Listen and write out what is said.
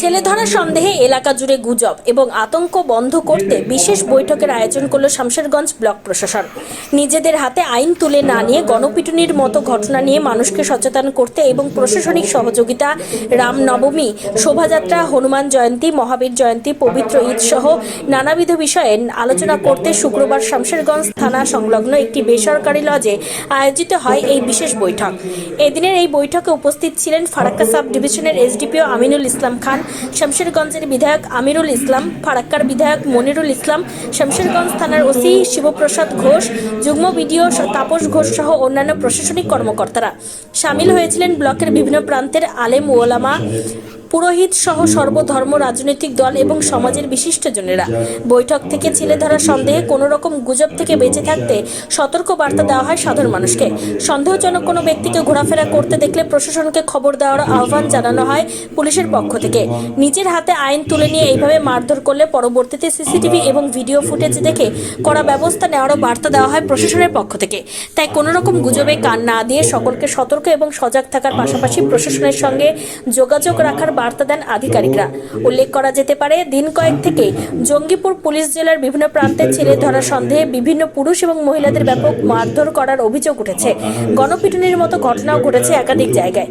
ছেলে ধরা সন্দেহে এলাকা জুড়ে গুজব এবং আতঙ্ক বন্ধ করতে বিশেষ বৈঠকের আয়োজন করল শামশেরগঞ্জ ব্লক প্রশাসন। নিজেদের হাতে আইন তুলে না নিয়ে গণপিটুনির মতো ঘটনা নিয়ে মানুষকে সচেতন করতে এবং প্রশাসনিক সহযোগিতা, রামনবমী, শোভাযাত্রা, হনুমান জয়ন্তী, মহাবীর জয়ন্তী, পবিত্র ঈদ সহ নানাবিধ বিষয়ে আলোচনা করতে শুক্রবার শামশেরগঞ্জ থানা সংলগ্ন একটি বেসরকারি লজে আয়োজিত হয় এই বিশেষ বৈঠক। এদিনের এই বৈঠকে উপস্থিত ছিলেন ফারাক্কা সাব ডিভিশনের এসডিপিও আমিনুল ইসলাম খান, শামশেরগঞ্জের বিধায়ক আমিরুল ইসলাম, ফারাক্কার বিধায়ক মনিরুল ইসলাম, শামশেরগঞ্জ থানার ওসি শিবপ্রসাদ ঘোষ, যুগ্ম বিডিও তাপস ঘোষ সহ অন্যান্য প্রশাসনিক কর্মকর্তারা। সামিল হয়েছিলেন ব্লকের বিভিন্ন প্রান্তের আলেম ওলামা পুরোহিত সহ সর্বধর্ম রাজনৈতিক দল এবং সমাজের বিশিষ্টজনেরা বৈঠক থেকে ছেলে ধরা সন্দেহে কোনো রকম গুজব থেকে বেঁচে থাকতে সতর্ক বার্তা দেওয়া হয় সাধারণ মানুষকে। সন্দেহজনক কোনো ব্যক্তিকে ঘোরাফেরা করতে দেখলে প্রশাসনকে খবর দেওয়ার আহ্বান জানানো হয় পুলিশের পক্ষ থেকে। নিজের হাতে আইন তুলে নিয়ে এইভাবে মারধর করলে পরবর্তীতে সিসিটিভি এবং ভিডিও ফুটেজ দেখে কড়া ব্যবস্থা নেওয়ারও বার্তা দেওয়া হয় প্রশাসনের পক্ষ থেকে। তাই কোনো রকম গুজবে কান না দিয়ে সকলকে সতর্ক এবং সজাগ থাকার পাশাপাশি প্রশাসনের সঙ্গে যোগাযোগ রাখার বার্তা দেন আধিকারিকরা। উল্লেখ করা যেতে পারে, দিন কয়েক থেকে জঙ্গিপুর পুলিশ জেলার বিভিন্ন প্রান্তে ছেলে ধরা সন্দেহে বিভিন্ন পুরুষ এবং মহিলাদের ব্যাপক মারধর করার অভিযোগ উঠেছে। গণপিটুনির মতো ঘটনাও ঘটেছে একাধিক জায়গায়।